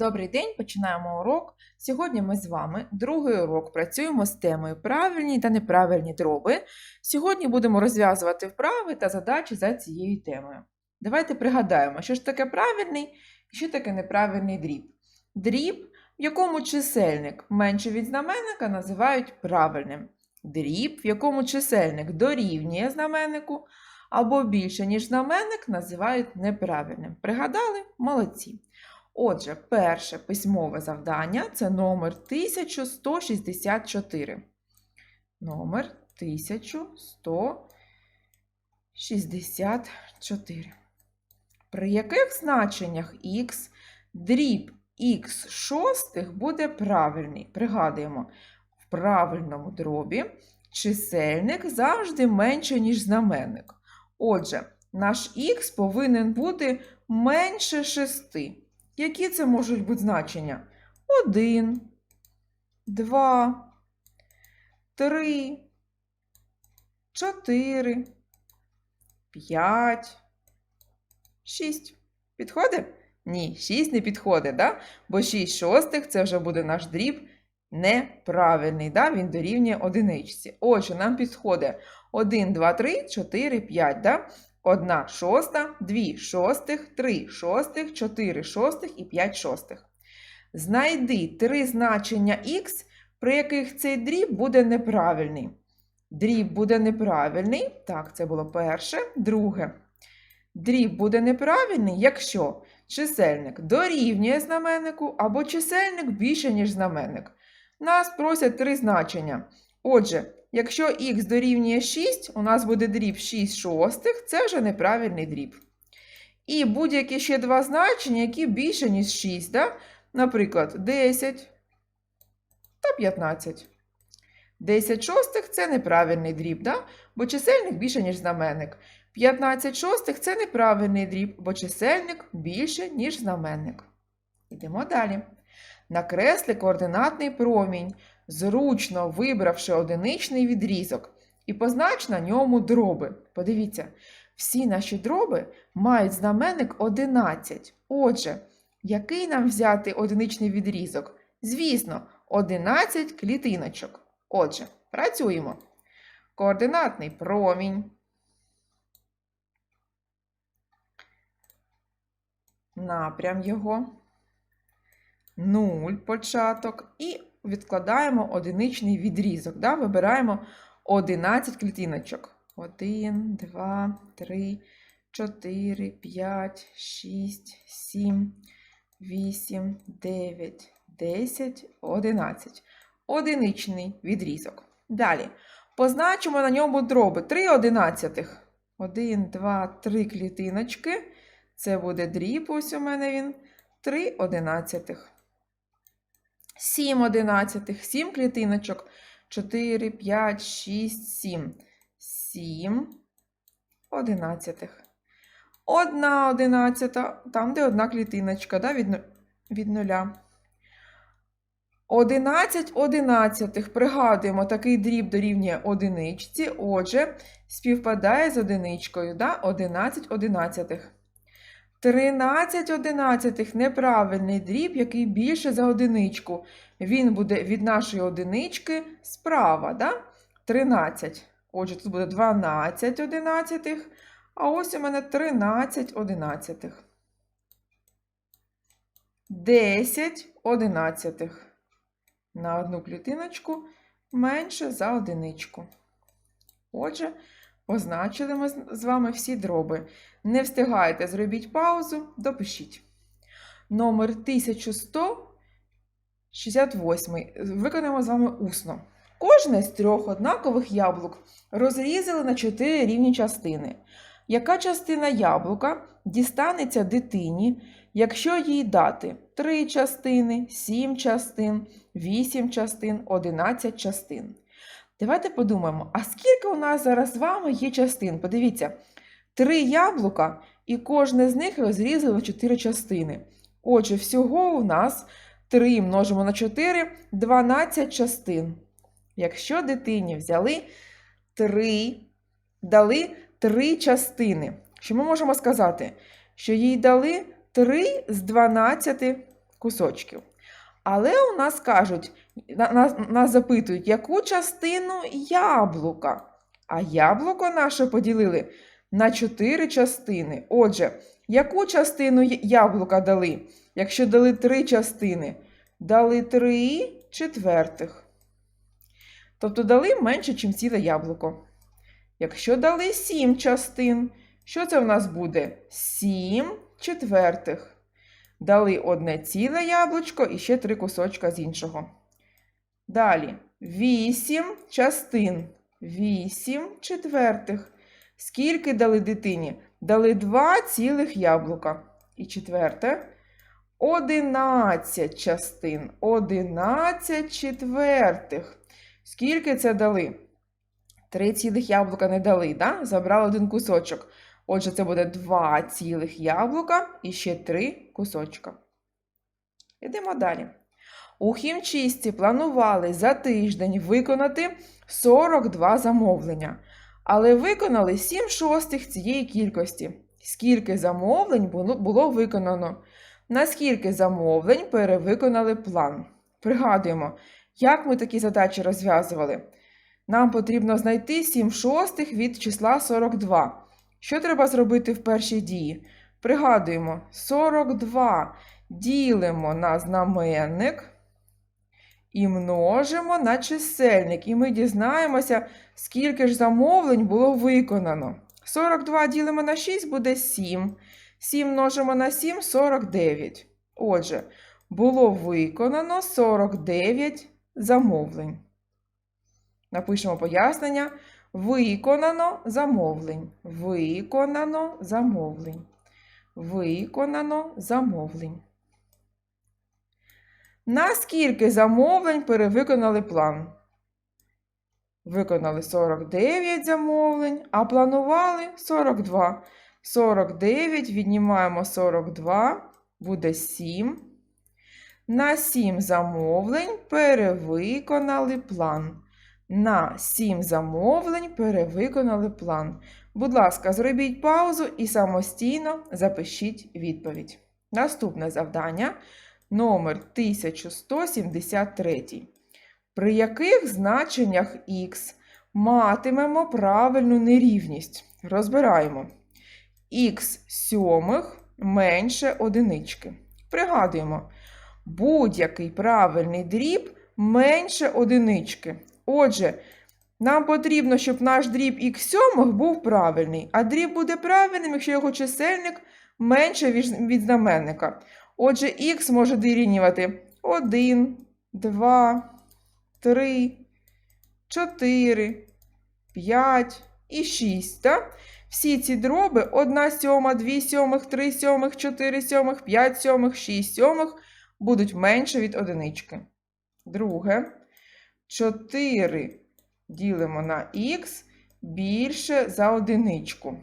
Добрий день, починаємо урок. Сьогодні ми з вами другий урок працюємо з темою правильні та неправильні дроби. Сьогодні будемо розв'язувати вправи та задачі за цією темою. Давайте пригадаємо, що ж таке правильний і що таке неправильний дріб. Дріб, в якому чисельник менше від знаменника, називають правильним. Дріб, в якому чисельник дорівнює знаменнику або більше, ніж знаменник, називають неправильним. Пригадали? Молодці. Отже, перше письмове завдання це номер 1164. Номер 1164. При яких значеннях х дріб х шостих буде правильний? Пригадуємо, в правильному дробі чисельник завжди менше, ніж знаменник. Отже, наш х повинен бути менше 6. Які це можуть бути значення? 1, 2, 3, 4, 5, 6. Підходить? Ні, 6 не підходить, да? бо 6 шостих це вже буде наш дріб неправильний. Да? Він дорівнює одиничці. Отже, нам підходить 1, 2, 3, 4, 5. Да? 1 шоста, 2 шостих, 3 шостих, 4 шостих і 5 шостих. Знайди три значення х, при яких цей дріб буде неправильний. Дріб буде неправильний. Так, це було перше. Друге. Дріб буде неправильний, якщо чисельник дорівнює знаменнику або чисельник більше, ніж знаменник. Нас просять три значення. Отже, Якщо х дорівнює 6, у нас буде дріб 6 шостих, це вже неправильний дріб. І будь-які ще два значення, які більше, ніж 6. Да? Наприклад, 10 та 15. 10 шостих це неправильний дріб, да? бо чисельник більше, ніж знаменник. 15 шостих це неправильний дріб, бо чисельник більше, ніж знаменник. Йдемо далі. Накресли координатний промінь зручно вибравши одиничний відрізок, і познач на ньому дроби. Подивіться, всі наші дроби мають знаменник 11. Отже, який нам взяти одиничний відрізок? Звісно, 11 клітиночок. Отже, працюємо. Координатний промінь. Напрям його. 0 початок і відкладаємо одиничний відрізок. Да? Вибираємо 11 клітиночок. 1, 2, 3, 4, 5, 6, 7, 8, 9, 10, 11. Одиничний відрізок. Далі. Позначимо на ньому дроби 3 одинадцятих. 1, 2, 3 клітиночки. Це буде дріб, ось у мене він. 3 одинадцятих. 7 одинадцятих, 7 клітиночок, 4, 5, 6, 7. 7 одинадцятих. Одна одинадцята, там, де одна клітиночка, да, від, від нуля. 11 одинадцятих. Пригадуємо, такий дріб дорівнює одиничці. Отже, співпадає з одиничкою. да, 11 одинадцятих. 13 одинадцятих неправильний дріб, який більше за одиничку. Він буде від нашої одинички справа. да? 13. Отже, тут буде 12 одинадцятих, а ось у мене 13 одинадцятих. 10 одинадцятих. На одну клітиночку менше за одиничку. Отже, Позначили ми з вами всі дроби. Не встигаєте, зробіть паузу, допишіть. Номер 1168. Виконаємо з вами усно. Кожне з трьох однакових яблук розрізали на чотири рівні частини. Яка частина яблука дістанеться дитині, якщо їй дати 3 частини, 7 частин, 8 частин, 11 частин? Давайте подумаємо, а скільки у нас зараз з вами є частин? Подивіться, три яблука, і кожне з них розрізали на чотири частини. Отже, всього у нас 3 множимо на 4 12 частин. Якщо дитині взяли 3, дали 3 частини, що ми можемо сказати? Що їй дали 3 з 12 кусочків. Але у нас кажуть, нас, нас запитують, яку частину яблука. А яблуко наше поділили на 4 частини. Отже, яку частину яблука дали? Якщо дали 3 частини, дали 3 четвертих. Тобто дали менше, ніж ціле яблуко. Якщо дали 7 частин, що це в нас буде? 7 четвертих. Дали одне ціле яблучко і ще три кусочка з іншого. Далі 8 частин. 8 четвертих. Скільки дали дитині? Дали 2 цілих яблука. І четверте. 11 частин. 11 четвертих. Скільки це дали? Три цілих яблука не дали, да? забрали один кусочок. Отже, це буде два цілих яблука і ще три кусочка. Йдемо далі. У хімчистці планували за тиждень виконати 42 замовлення, але виконали 7 шостих цієї кількості. Скільки замовлень було виконано? Наскільки замовлень перевиконали план? Пригадуємо, як ми такі задачі розв'язували. Нам потрібно знайти 7 шостих від числа 42. Що треба зробити в першій дії? Пригадуємо, 42 ділимо на знаменник і множимо на чисельник. І ми дізнаємося, скільки ж замовлень було виконано. 42 ділимо на 6 буде 7. 7 множимо на 7 49. Отже, було виконано 49 замовлень. Напишемо пояснення. Виконано замовлень. Виконано замовлень. Виконано замовлень. Наскільки замовлень перевиконали план? Виконали 49 замовлень, а планували 42. 49 віднімаємо 42, буде 7. На 7 замовлень перевиконали план. На 7 замовлень перевиконали план. Будь ласка, зробіть паузу і самостійно запишіть відповідь. Наступне завдання номер 1173. При яких значеннях х матимемо правильну нерівність? Розбираємо. х сьомих менше одинички. Пригадуємо, будь-який правильний дріб менше одинички. Отже, нам потрібно, щоб наш дріб х сьомих був правильний, а дріб буде правильним, якщо його чисельник менше від знаменника. Отже, х може дорівнювати 1, 2, 3, 4, 5 і 6. Так? Всі ці дроби 1 сьома, 2 сьомих, 3 сьомих, 4 сьомих, 5 сьомих, 6 сьомих будуть менше від одинички. Друге. 4 ділимо на х більше за одиничку.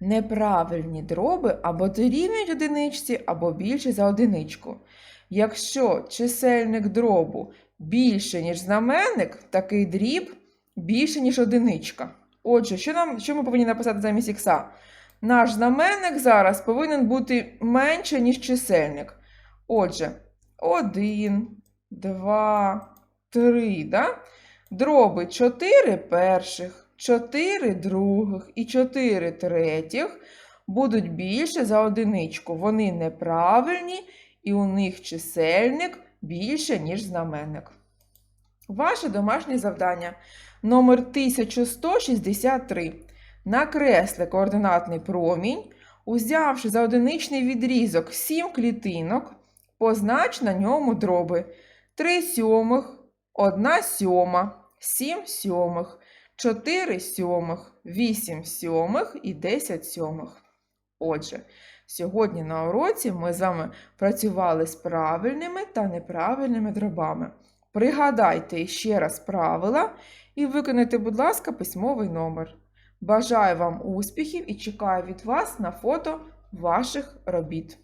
Неправильні дроби або дорівнюють одиничці, або більше за одиничку. Якщо чисельник дробу більше, ніж знаменник, такий дріб більше, ніж одиничка. Отже, що, нам, що ми повинні написати замість х? Наш знаменник зараз повинен бути менше, ніж чисельник. Отже, 1, 2, 3. Да? Дроби 4 перших, 4 других і 4 третіх будуть більше за одиничку. Вони неправильні і у них чисельник більше, ніж знаменник. Ваше домашнє завдання номер 1163. Накресли координатний промінь, узявши за одиничний відрізок 7 клітинок, познач на ньому дроби 3 сьомих, 1 сьома, 7 сьомих, 4 сьомих, 8 сьомих і 10 сьомих. Отже, сьогодні на уроці ми з вами працювали з правильними та неправильними дробами. Пригадайте ще раз правила і виконайте, будь ласка, письмовий номер. Бажаю вам успіхів і чекаю від вас на фото ваших робіт.